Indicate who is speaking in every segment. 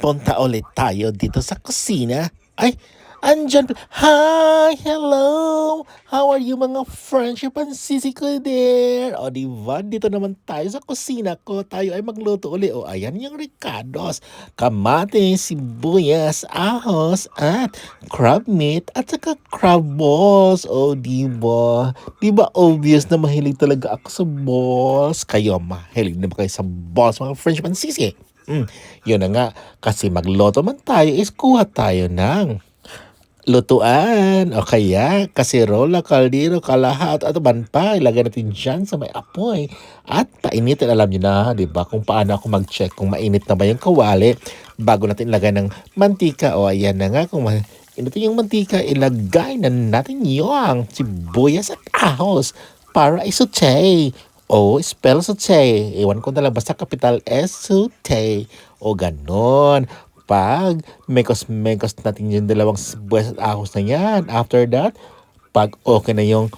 Speaker 1: punta ulit tayo dito sa kusina. Ay, andyan. Hi! Hello! How are you mga friendship and sisi ko there? O diba, dito naman tayo sa kusina ko. Tayo ay magluto uli. O ayan yung ricados, kamatis, sibuyas, ahos, at crab meat, at saka crab balls. O diba? Diba obvious na mahilig talaga ako sa balls? Kayo, mahilig na ba kayo sa balls mga friendship and sisi? Mm, yun na nga, kasi magloto man tayo is kuha tayo ng lutuan. O kaya, kasirola, kaldero, kalahat, at man pa, ilagay natin dyan sa may apoy. At painitin, alam niyo na, di ba, kung paano ako mag-check kung mainit na ba yung kawali bago natin ilagay ng mantika. O ayan na nga, kung Initin yung mantika, ilagay na natin yung sibuyas at ahos para isute. O, spell saute. Iwan ko na lang basta capital S, saute. O, ganon. Pag mekos-mekos natin yung dalawang sibuyas at ahos na yan. After that, pag okay na yung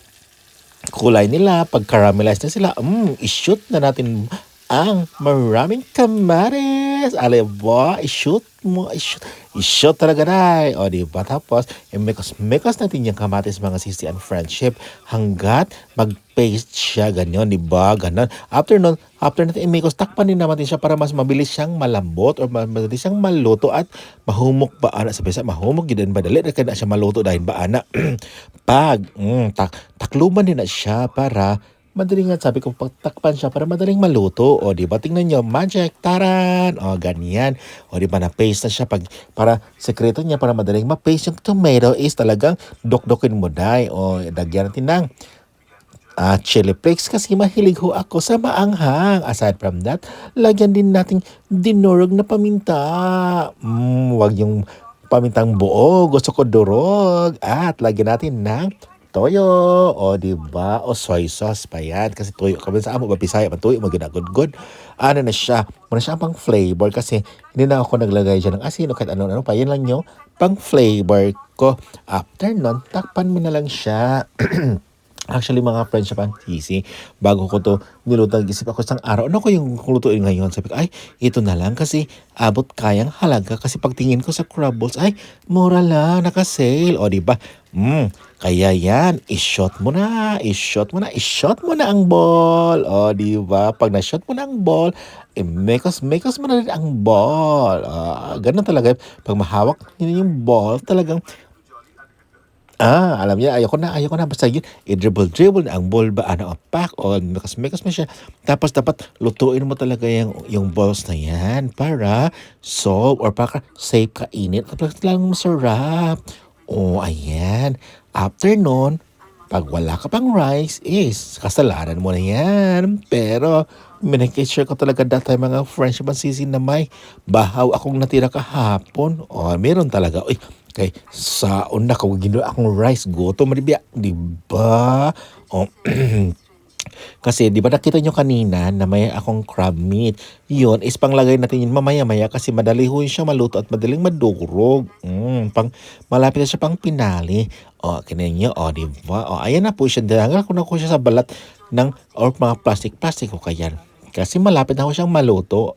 Speaker 1: kulay nila, pag caramelize na sila, mm, i-shoot na natin ang maraming kamares. Aleba, i-shoot mo, i-shoot, i-shoot talaga na. O, di ba? Tapos, i-mekos-mekos natin yung kamatis mga sisi and friendship hanggat mag-paste siya, ganyan, di ba? Ganon. After nun, after natin i-mekos, takpan din naman siya para mas mabilis siyang malambot or ma- mabilis siyang maluto at mahumok ba, ana, sabi sa mahumok, yun ba, dali kaya na siya maluto dahil ba, ana, pag, mm, tak, takluban din na siya para Madaling nga sabi ko, pagtakpan siya para madaling maluto. O di ba, tingnan nyo, magic, taran. O ganyan. O di ba, na-paste na siya. Pag, para, sekreto niya, para madaling ma-paste yung tomato is talagang dokdokin mo dai. O, dagyan natin ng ah, chili flakes kasi mahilig ho ako sa maanghang. Aside from that, lagyan din nating dinurog na paminta. Mm, wag yung pamintang buo. Gusto ko durog. At lagyan natin ng toyo o di ba? O soy sauce pa yan. Kasi toyo kami sa amo babisaya man toyo mo ginagod-god ano na siya? Muna siya? Pang flavor. Kasi hindi na ako naglagay dyan ng asin o kahit ano-ano pa. Yan lang yung pang flavor ko. After nun takpan mo na lang siya Actually, mga friends sa easy, bago ko to niluto, isip ako isang araw, ano ko yung lutuin ngayon? Sabi ko, ay, ito na lang kasi abot kayang halaga. Kasi pagtingin ko sa crab balls, ay, mura lang, naka-sale. O, di ba? Mm, kaya yan, i-shot mo na, i-shot mo na, i-shot mo na ang ball. O, di ba? Pag na-shot mo na ang ball, i-mekos, mekos mo na rin ang ball. Ah, ganun talaga. Pag mahawak niyo yung ball, talagang Ah, alam niya, ayoko na, ayoko na. Basta yun, i-dribble-dribble na ang ball ba, ano, pack on, mekas-mekas mo siya. Tapos dapat lutuin mo talaga yung, yung balls na yan para solve or para safe kainit. Tapos lang masarap. Oh, ayan. After nun, pag wala ka pang rice, is kasalanan mo na yan. Pero, minake sure ko talaga time mga friendship and sisi na may bahaw akong natira kahapon. O, meron talaga. Uy, kay saon na kung ginawa akong rice goto maribya, di ba? O, kasi di ba nakita nyo kanina na may akong crab meat. Yun is panglagay natin yun mamaya-maya kasi madali ho siya maluto at madaling madurog. Mm, pang, malapit na siya pang pinali. O, kinain nyo, o, di ba? O, ayan na po siya. Dahangal ko na ko siya sa balat ng or mga plastic-plastic o kaya. Kasi malapit na ho siyang maluto.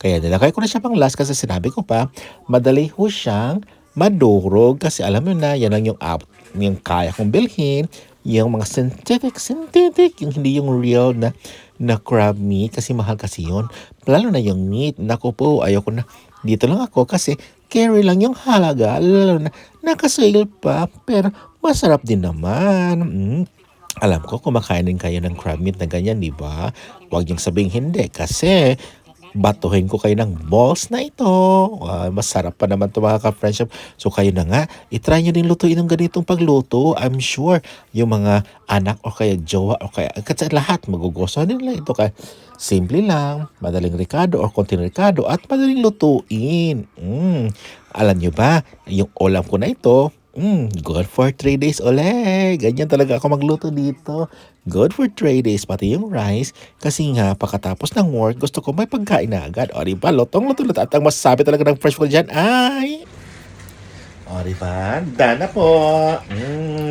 Speaker 1: Kaya nilagay ko na siya pang last kasi sinabi ko pa, madali ho siyang madurog kasi alam mo na, yan lang yung app, yung kaya kong bilhin, yung mga synthetic, synthetic, yung hindi yung real na, na crab meat kasi mahal kasi yun. Lalo na yung meat, naku po, ayoko na. Dito lang ako kasi carry lang yung halaga, lalo na nakasale pa, pero masarap din naman. Mm. Alam ko, kumakain din kayo ng crab meat na ganyan, di ba? Huwag niyong sabing hindi kasi batuhin ko kayo ng balls na ito. Ah, masarap pa naman ito mga ka-friendship. So kayo na nga, itry nyo din lutuin ng ganitong pagluto. I'm sure yung mga anak o kaya jowa o kaya kasi lahat magugustuhan nila ito. Kaya simple lang, madaling ricado or konting ricado at madaling lutuin. Mm. Alam nyo ba, yung ulam ko na ito, Mm, good for 3 days ulit. Ganyan talaga ako magluto dito. Good for 3 days, pati yung rice. Kasi nga, pagkatapos ng work, gusto ko may pagkain na agad. O, diba? Lutong, lutong, lutong. At ang masasabi talaga ng fresh food dyan ay... O, diba? Dana po. Mm.